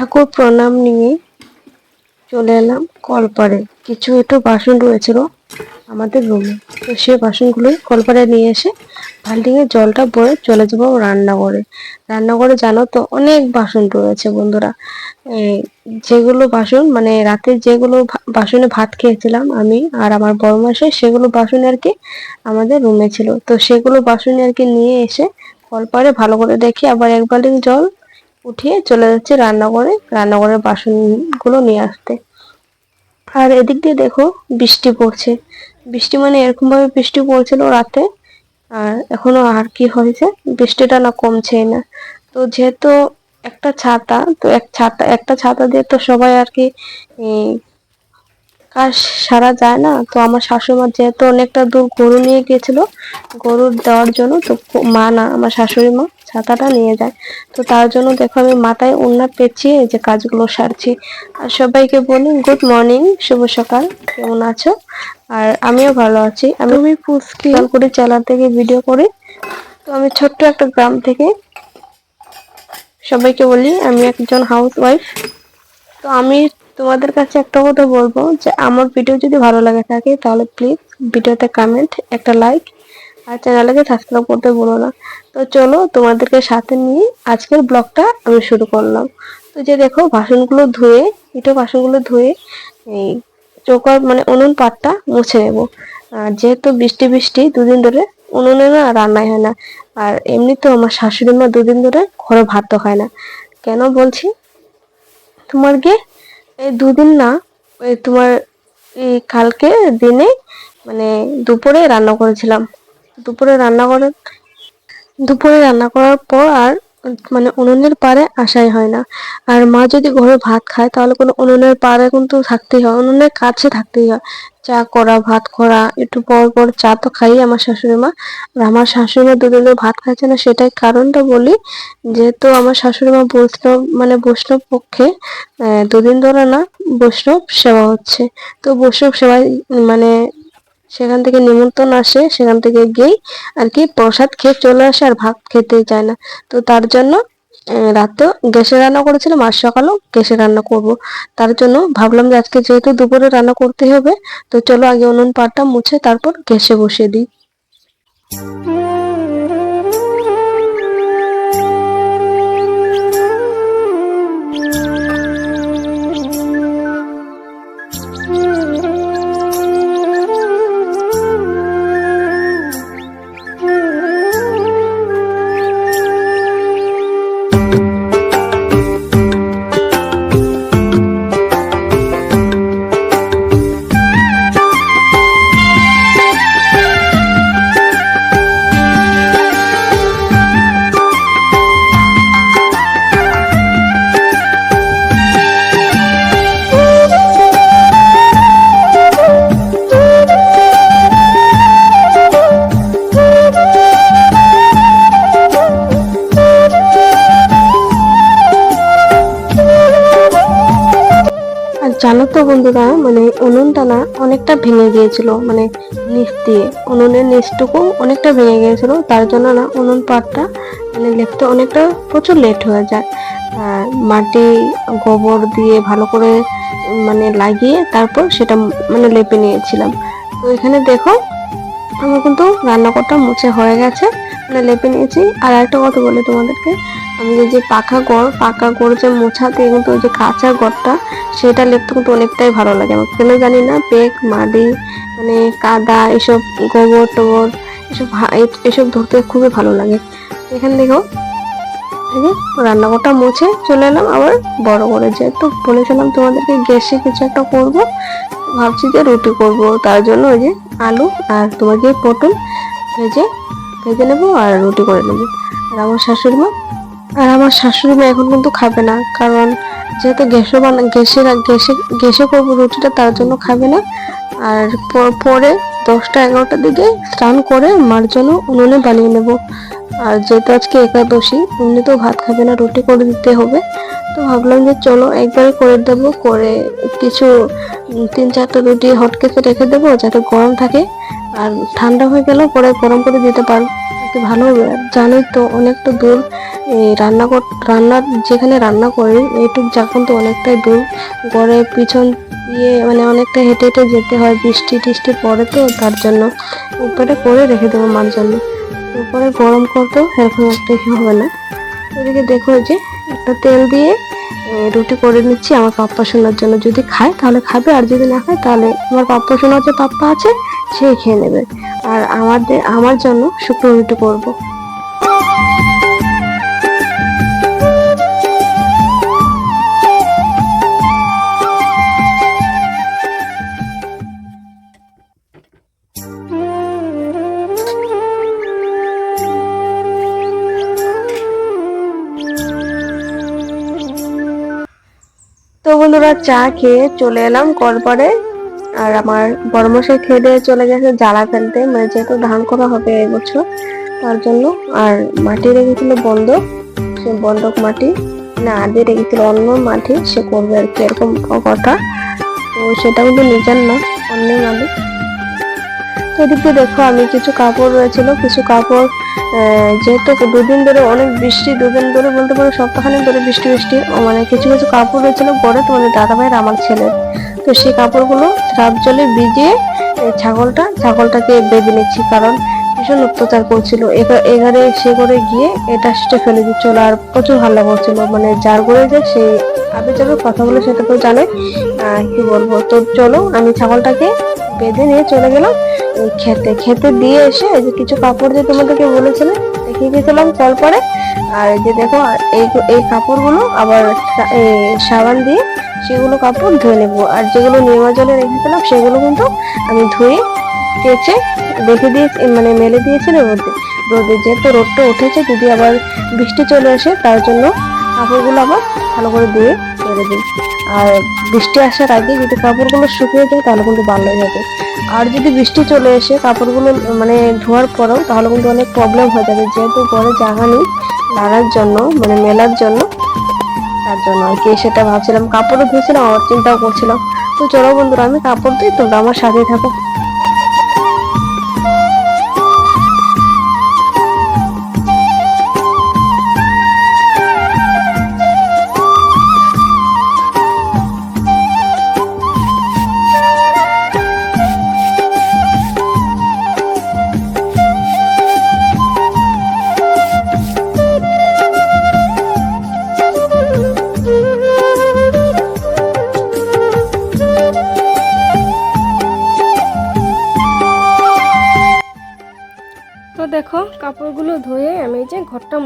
ঠাকুর প্রণাম নিয়ে চলে এলাম কলপারে কিছু একটু বাসন রয়েছিল আমাদের রুমে তো সেই বাসনগুলোই কলপারে নিয়ে এসে বাল্টিংয়ে জলটা ভরে চলে যাব রান্নাঘরে। রান্নাঘরে জানো তো অনেক বাসন রয়েছে বন্ধুরা। যেগুলো বাসন মানে রাতে যেগুলো বাসনে ভাত খেয়েছিলাম আমি আর আমার বড় মাসে সেগুলো বাসন আর কি আমাদের রুমে ছিল। তো সেগুলো বাসন আর কি নিয়ে এসে কলপারে ভালো করে দেখি, আবার এক বালতি জল উঠিয়ে চলে যাচ্ছে রান্নাঘরে, রান্নাঘরের বাসনগুলো নিয়ে আসতে। আর এদিক দিয়ে দেখো বৃষ্টি পড়ছে। বৃষ্টি মানে এরকমভাবে বৃষ্টি পড়ছিল রাতে, আর এখনও আর কি হয়েছে? বৃষ্টিটা না কমছেই না। তো যেহেতু একটা ছাতা, তো এক ছাতা, একটা ছাতা দিয়ে তো সবাই আর কি কাজ সারা যায় না। তো আমার শাশুড়ি মা যেহেতু অনেকটা দূর গরু নিয়ে গিয়েছিল গরুর দেওয়ার জন্য তো মা না আমার শাশুড়ি মা ছাতাটা নিয়ে যায়। তো তার জন্য দেখো আমি মাথায় উন্না পেঁচিয়ে যে কাজগুলো সারছি। আর সবাইকে বলি গুড মর্নিং শুভ সকাল কেমন আছো? আর আমিও ভালো আছি। আমি আমি পুচকি করে চালা থেকে ভিডিও করি। তো আমি ছোট্ট একটা গ্রাম থেকে সবাইকে বলি আমি একজন হাউস ওয়াইফ তো আমি তোমাদের কাছে একটা কথা বলব যে আমার ভিডিও যদি ভালো লাগে থাকে, তাহলে প্লিজ ভিডিওতে কমেন্ট একটা লাইক আর চ্যানেলকে সাবস্ক্রাইব করতে ভুলো না। তো চলো তোমাদেরকে সাথে নিয়ে আজকের ব্লগটা আমি শুরু করলাম। তো যে দেখো বাসনগুলো ধুয়ে, ইটো বাসনগুলো ধুয়ে এই চৌকার মানে উনুন পাটটা মুছে নেব। আর যেহেতু বৃষ্টি বৃষ্টি, দুদিন ধরে উনুনে না রান্নাই হয় না। আর এমনিতেও আমার শাশুড়ি মা দুদিন ধরে ঘরে ভাত তো খায় না। কেন বলছি? তোমার গিয়ে এই দুদিন না, ওই তোমার এই কালকে দিনে মানে দুপুরে রান্না করেছিলাম। দুপুরে রান্না করে দুপুরে রান্না করার পর আর মানে উনুনের পাড়ে আসাই হয় না। আর মা যদি ঘরে ভাত খায়, তাহলে কোনো উনুনের পাড়ে কিন্তু থাকতেই হয়, উনুনের কাছে থাকতেই হয়। চা করা, ভাত করা, একটু পর পর চা তো খাই আমার শাশুড়ি মা। আর আমার শাশুড়ি মা দুদিন ভাত খাচ্ছে না, সেটাই কারণটা বলি যেহেতু আমার শাশুড়ি মা বৈষ্ণব মানে বৈষ্ণব পক্ষে দুদিন ধরে না বৈষ্ণব সেবা হচ্ছে। তো বৈষ্ণব সেবায় মানে সেখান থেকে নিমন্ত্রণ আসে, সেখান থেকে গিয়েই আর কি প্রসাদ খেয়ে চলে আসে আর ভাত খেতে চায় না। তো তার জন্য রাতেও গ্যাসে রান্না করেছিলাম আর সকালেও গ্যাসে রান্না করব। তার জন্য ভাবলাম যে আজকে যেহেতু দুপুরে রান্না করতে হবে, তো চলো আগে উনুন পাটটা মুছে তারপর গ্যাসে বসিয়ে দিই। জানো তো বন্ধুরা মানে উনুনটা না অনেকটা ভেঙে গিয়েছিল মানে নিচ দিয়ে। উনুনের নিচটুকু অনেকটা ভেঙে গিয়েছিল, তার জন্য না উনুন পাটটা মানে লেপতে অনেকটা প্রচুর লেট হয়ে যায়। আর মাটি, গোবর দিয়ে ভালো করে মানে লাগিয়ে তারপর সেটা মানে লেপে নিয়েছিলাম। তো এখানে দেখো, আমার কিন্তু রান্নাঘরটা মুছে হয়ে গেছে মানে লেপে নিয়েছি। আর একটা কথা বলি তোমাদেরকে, আমি যে পাকা গড় পাকা গড় যে মোছা দিয়ে কিন্তু ওই যে কাঁচা গড়টা সেটা লেপতে কিন্তু অনেকটাই ভালো লাগে। আমার কেন জানি না পেক মাদি মানে কাদা, এসব গোবর টোবর, এসব এসব ধরতে খুবই ভালো লাগে। এখানে দেখো রান্নাঘরটা মুছে চলে এলাম আবার বড় করে। যেহেতু বলেছিলাম তোমাদেরকে গ্যাসে কিছু একটা করব, ভাবছি যে রুটি করব। তার জন্য ওই যে আলু আর তোমাকে পটল ভেজে ভেজে নেব আর রুটি করে নেব। আর আমার শাশুড়ি মা আর আমার শাশুড়ি মা এখন কিন্তু খাবে না, কারণ যেহেতু গ্যাসে বানা গ্যাসে গ্যাসে গ্যাসে করব রুটিটা তার জন্য খাবে না। আর পরে দশটা এগারোটার দিকে স্নান করে মার জন্য উনুনে বানিয়ে নেব। আর যেহেতু আজকে একাদশী উনি তো ভাত খাবে না, রুটি করে দিতে হবে। তো ভাবলাম যে চলো একবারে করে দেবো, করে কিছু তিন চারটা রুটি হটকেসে রেখে দেবো, যাতে গরম থাকে। আর ঠান্ডা হয়ে গেলেও পরে গরম করে দিতে পারব যদি ভালো হবে জানোই তো অনেকটা দূর রান্না কর রান্নার যেখানে রান্না করি, এইটুক যখন তো অনেকটাই দূর। গড়ে পিছন দিয়ে মানে অনেকটা হেঁটে হেঁটে যেতে হয়, বৃষ্টি টিষ্টি পড়ে তো, তার জন্য উপরে করে রেখে দেবো মার জন্য উপরে গরম করতেও সেরকম একটা হবে না? এদিকে দেখো যে, একটা তেল দিয়ে রুটি করে নিচ্ছি আমার পাপ্পা শোনার জন্য। যদি খায়, তাহলে খাবে, আর যদি না খায়, তাহলে আমার পাপ্পা শোনার যে পাপ্পা আছে সে খেয়ে নেবে। আর আমাদের, আমার জন্য শুকনো রুটি করব তো বন্ধুরা, চা খেয়ে চলে এলাম কলপারে আর আমার বড়মশাই খেয়ে দিয়ে চলে গেছে জ্বালা ফেলতে। মানে যেহেতু ধান করা হবে এবছর তার জন্য। আর মাটি রেখেছিল বন্ধক সে বন্ধক মাটি। না, আগে রেখেছিল অন্য মাটি, সে করবে আর কি, এরকম কথা। তো সেটা কিন্তু নিজের না, অন্যের মালিক। তো এদিকে দেখো, আমি কিছু কাপড় রয়েছিল, কিছু কাপড় যেহেতু দুদিন ধরে, অনেক বৃষ্টি, দুদিন ধরে বলতে পারো সপ্তাহখানেক ধরে বৃষ্টি বৃষ্টি। মানে কিছু কিছু কাপড় রয়েছিল গড়ে তোমাদের দাদা ভাইয়ের আমার ছেলের। তো সেই কাপড়গুলো শ্রাপ জলে ভিজিয়ে ছাগলটা, ছাগলটাকে বেঁধে নিচ্ছি কারণ ভীষণ অত্যাচার করছিল। এগা- এগারে সে করে গিয়ে এটা সেটা ফেলে দিচ্ছিল আর প্রচুর হাল্লা করছিল। মানে যার করে যে সেই আবে যাবে কথাগুলো সেটা তো জানে কি বলব। তো চলো, আমি ছাগলটাকে বেঁধে নিয়ে চলে গেলাম খেতে। খেতে দিয়ে এসে যে কিছু কাপড় যে তোমাদেরকে বলেছিলাম, দেখিয়ে গেছিলাম কল পরে আর এই যে দেখো এই এই কাপড়গুলো আবার সাবান দিয়ে সেগুলো কাপড় ধুয়ে নেব। আর যেগুলো নেওয়া জলে রেখেছিলাম, সেগুলো কিন্তু আমি ধুয়ে কেচে রেখে দিয়ে মানে মেলে দিয়েছিল রোদে। রোদে যেহেতু রোদটা উঠেছে, যদি আবার বৃষ্টি চলে আসে, তার জন্য কাপড়গুলো আবার ভালো করে ধুয়ে মেলে দিই। আর বৃষ্টি আসার আগে যদি কাপড়গুলো শুকিয়ে যায়, তাহলে কিন্তু ভালো যাবে আর যদি বৃষ্টি চলে এসে কাপড়গুলো মানে ধোয়ার পরেও, তাহলে কিন্তু অনেক প্রবলেম হয়ে যাবে। যেহেতু ঘরে জায়গা নেই লাগার জন্য মানে মেলার জন্য তার জন্য আর কি। সেটা ভাবছিলাম, কাপড়ও ধুয়েছিলাম, আবার চিন্তাও করছিলাম। তো চলো বন্ধুরা, আমি কাপড় দিই তোমরা আমার সাথে থাকো।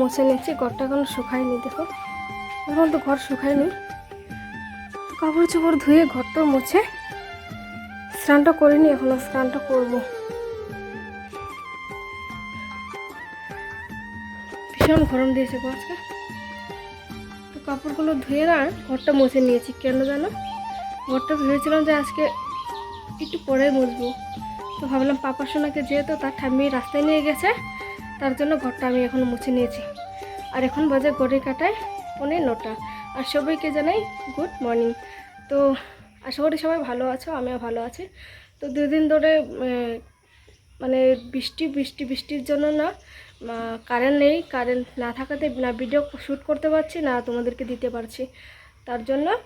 মুছে নিচ্ছি ঘরটা এখনও শুকায়নি, দেখো। এখন তো ঘর শুকায়নি। তো কাপড় চোপড় ধুয়ে ঘরটা মুছে স্নানটা করিনি, এখনও স্নানটা করব। ভীষণ গরম দিয়েছে গো আজকে। তো কাপড়গুলো ধুয়ে না ঘরটা মুছে নিয়েছি, কেন জানো? ঘরটা ভেবেছিলাম যে আজকে একটু পরে মুছবো। তো ভাবলাম পাপা সোনাকে যেহেতু তার ঠাম্মি রাস্তায় নিয়ে গেছে, তার জন্য ঘরটা আমি এখন মুছে নিয়েছি। আর এখন বাজে গড়ি কাটায় পৌনে নটা। আর সবাইকে জানাই গুড মর্নিং তো আশা করি সবাই ভালো আছো, আমিও ভালো আছি। তো দুদিন ধরে মানে বৃষ্টি বৃষ্টি, বৃষ্টির জন্য না কারেন্ট নেই। কারেন্ট না থাকাতে না ভিডিও শ্যুট করতে পারছি, না তোমাদেরকে দিতে পারছি। তার জন্য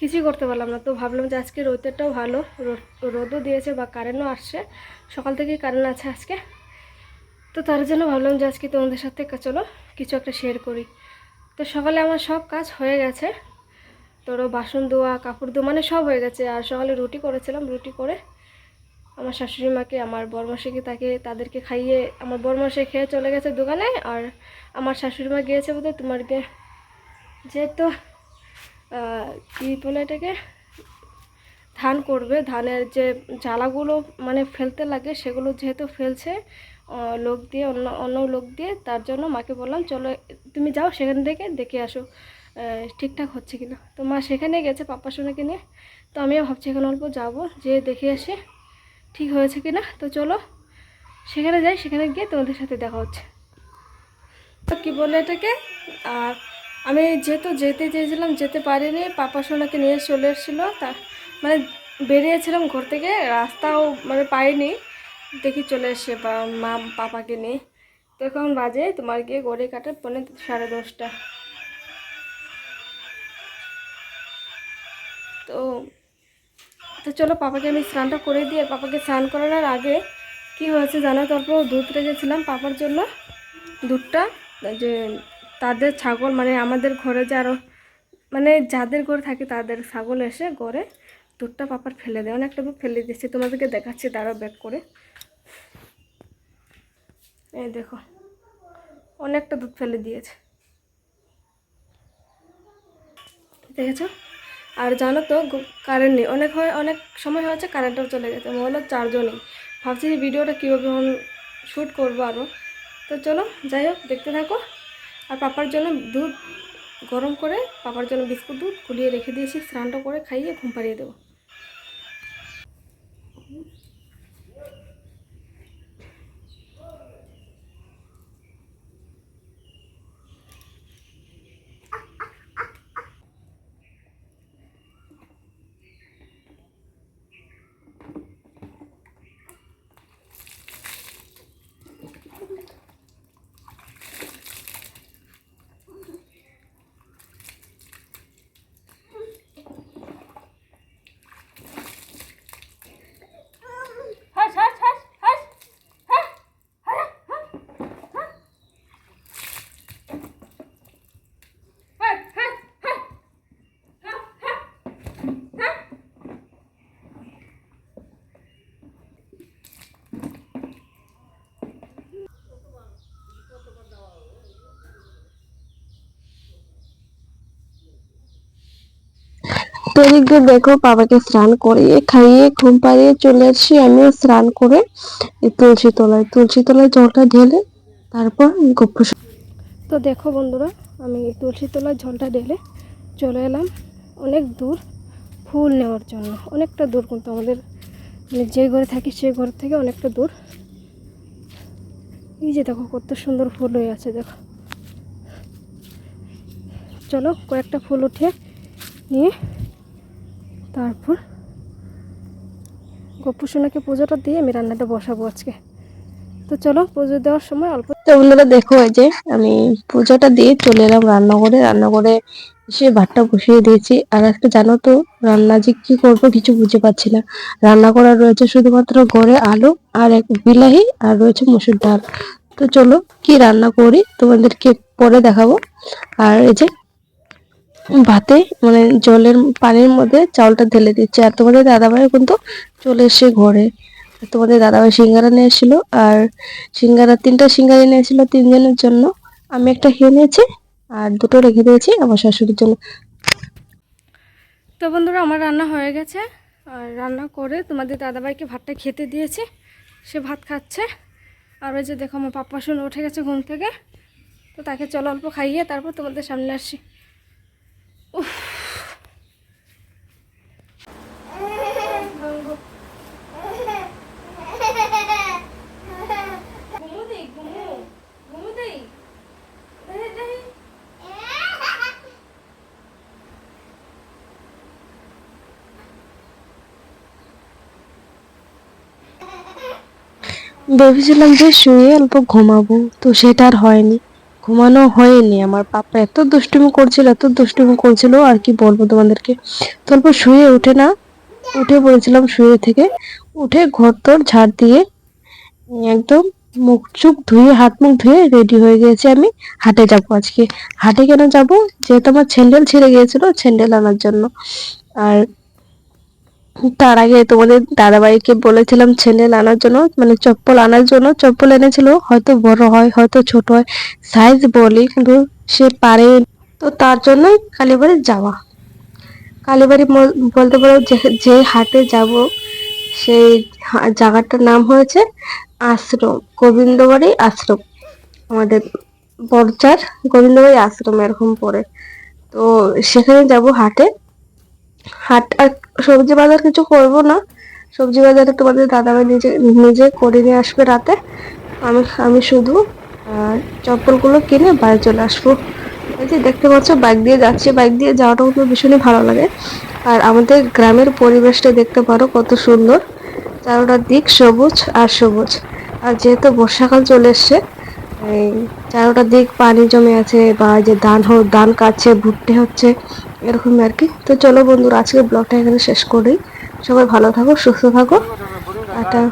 কিছুই করতে পারলাম না। তো ভাবলাম যে আজকে রোদেরটাও ভালো, রোদ- রোদও দিয়েছে বা কারেন্টও আসছে। সকাল থেকেই কারেন্ট আছে আজকে। তো তার জন্য ভাবলাম যে আজকে তোমাদের সাথে চলো কিছু একটা শেয়ার করি। তো সকালে আমার সব কাজ হয়ে গেছে। তোরও বাসন ধোয়া, কাপড় ধোয়া মানে সব হয়ে গেছে। আর সকালে রুটি করেছিলাম, রুটি করে আমার শাশুড়ি মাকে, আমার বরমাসিকে, তাকে, তাদেরকে খাইয়ে আমার বরমাসে খেয়ে চলে গেছে দোকানে। আর আমার শাশুড়ি মা গিয়েছে বোধহয় তোমার গে যেহেতু কী বলে এটাকে? ধান করবে। ধানের যে জ্বালাগুলো মানে ফেলতে লাগে, সেগুলো যেহেতু ফেলছে লোক দিয়ে, অন্য অন্য লোক দিয়ে তার জন্য মাকে বললাম, চলো, তুমি যাও সেখান থেকে দেখে আসো ঠিকঠাক হচ্ছে কিনা। তো মা সেখানে গেছে পাপ্পা সোনাকে নিয়ে। তো আমিও ভাবছি এখন অল্প যাব যে দেখে আসি ঠিক হয়েছে কিনা। তো চলো, সেখানে যাই, সেখানে গিয়ে তোমাদের সাথে দেখা হচ্ছে। তো কী বলে এটাকে? আর আমি যেহেতু যেতে চেয়েছিলাম, যেতে পারিনি পাপা সোনাকে নিয়ে চলে এসেছিল। তা মানে বেরিয়েছিলাম ঘর থেকে, রাস্তাও মানে পাইনি। দেখি চলে এসে মা পাপাকে নিয়ে। তো এখন বাজে তোমার গিয়ে গড়ে কাটে পৌনে সাড়ে দশটা। তো তো চলো পাপাকে আমি স্নানটা করে দিয়ে পাপাকে স্নান করানোর আগে কি হয়েছে জানো? তারপর দুধ রেখেছিলাম পাপার জন্য। দুধটা, যে তাদের ছাগল মানে আমাদের ঘরে যে আরও মানে যাদের ঘরে থাকে তাদের ছাগল এসে ঘরে দুধটা পাপার ফেলে দেয়। অনেকটা ফেলে দিচ্ছি তোমাদেরকে দেখাচ্ছি দাঁড়া ব্যাক করে। এই দেখো, অনেকটা দুধ ফেলে দিয়েছে। দেখেছ? আর জানো তো কারেন্ট নেই। অনেক হয়, অনেক সময় হয়েছে কারেন্টও চলে গেছে। মোবাইলের চার্জও নেই। ভাবছি যে ভিডিওটা কীভাবে শ্যুট করব আরও তো চলো, যাই হোক, দেখতে থাকো। আর পাপার জন্য দুধ গরম করে, পাপার জন্য বিস্কুট দুধ গুলিয়ে রেখে দিয়েছি, স্নানটা করে খাইয়ে ঘুম পাড়িয়ে দেবো। তো এদিক দেখো, বাবাকে স্নান করিয়ে খাইয়ে ঘুম পাড়িয়ে চলে আসছি আমিও স্নান করে তুলসী তলায়। তুলসী তলায় জলটা ঢেলে তারপর গপ্প তো দেখো বন্ধুরা, আমি তুলসী তলায় জলটা ঢেলে চলে এলাম অনেক দূর ফুল নেওয়ার জন্য। অনেকটা দূর কিন্তু আমাদের মানে যে ঘরে থাকি সেই ঘর থেকে অনেকটা দূর। এই যে দেখো, কত সুন্দর ফুল হয়ে আছে, দেখো। চলো কয়েকটা ফুল উঠে নিয়ে তারপর গপ্পু সোনাকে পুজোটা দিয়ে আমি রান্নাটা বসাবো আজকে। তো চলো, পুজো দেওয়ার সময় অল্প তো বন্ধুরা, দেখো এই যে আমি পুজোটা দিয়ে চলে এলাম রান্নাঘরে। রান্নাঘরে এসে ভাতটা বসিয়ে দিয়েছি। আর একটা জানো তো, রান্না যে কি করব কিছু বুঝে পাচ্ছি না। রান্না করা রয়েছে শুধুমাত্র গড়ে আলু আর এক বিলাহি আর রয়েছে মুসুর ডাল। তো চলো, কি রান্না করি তোমাদেরকে পরে দেখাবো। আর এই যে ভাতে মানে জলের পানির মধ্যে চাউলটা ঢেলে দিচ্ছে। আর তোমাদের দাদাভাই কিন্তু চলে এসে ঘরে। তোমাদের দাদাভাই সিঙ্গারা নিয়ে এসেছিল। আর সিঙ্গারা, তিনটা সিঙ্গারা নিয়ে এসেছিল তিনজনের জন্য। আমি একটা খেয়ে নিয়েছি আর দুটো রেখে দিয়েছি আমার শাশুড়ির জন্য। তো বন্ধুরা, আমার রান্না হয়ে গেছে। আর রান্না করে তোমাদের দাদাভাইকে ভাতটা খেতে দিয়েছি। সে ভাত খাচ্ছে। আর ওই যে দেখো, আমার পাপ্পা শুনে উঠে গেছে ঘুম থেকে। তো তাকে চলো অল্প খাইয়ে তারপর তোমাদের সামনে আসছি ঘুমু দেই ঘুমু ঘুমু দেই দেই দেই ভেবেছিলাম যে শুয়ে অল্প ঘুমাবো তো সেটা আর হয়নি। ঘুমানো হয়নি। আমার পাপা এত দুষ্টুমি করছিল, এত দুষ্টুমি করছিল, আর কি বলব তোমাদেরকে? তো অল্প শুয়ে উঠে না, উঠে পড়েছিলাম শুয়ে থেকে, উঠে ঘর তোর ঝাড় দিয়ে, একদম মুখ চুখ ধুয়ে, হাত মুখ ধুয়ে রেডি হয়ে গেছি আমি, হাটে যাব আজকে। হাটে কেন যাব? যেহেতু আমার স্যান্ডেল ছিঁড়ে গিয়েছিল, স্যান্ডেল আনার জন্য। আর তার আগে তোমাদের দাদাভাইকে বলেছিলাম স্যান্ডেল আনার জন্য মানে চপ্পল আনার জন্য। চপ্পল এনেছিল, হয়তো বড় হয়, হয়তো ছোট হয় সাইজ বলি, কিন্তু সে পারে তো তার জন্যই কালীবাড়ি যাওয়া। কালীবাড়ি বলতে পারো যে হাটে যাব, সেই জায়গাটার নাম হয়েছে আশ্রম, গোবিন্দবাড়ি আশ্রম। আমাদের বরজার গোবিন্দবাড়ি আশ্রম এরকম পড়ে। তো সেখানে যাব হাটে। হাট আর সবজি বাজার কিছু করব না। সবজি বাজারে তোমাদের দাদাভাই নিজে নিজে করে নিয়ে আসবে রাতে। আমি আমি শুধু চপ্পলগুলো কিনে বাইরে চলে আসব। এই যে দেখতে পাচ্ছ বাইক দিয়ে যাচ্ছি। বাইক দিয়ে যাওয়াটা কিন্তু ভীষণই ভালো লাগে। আর আমাদের গ্রামের পরিবেশটা দেখতে পারো কত সুন্দর। চারোটার দিক সবুজ আর সবুজ। আর যেহেতু বর্ষাকাল চলে এসছে, এই চারোটার দিক পানি জমে আছে বা যে ধান হোক ধান কাটছে, ভুট্টে হচ্ছে এরকমই আর কি। তো চলো বন্ধুরা, আজকে ব্লগটা এখানে শেষ করি। সবাই ভালো থাকো, সুস্থ থাকো। টাটা।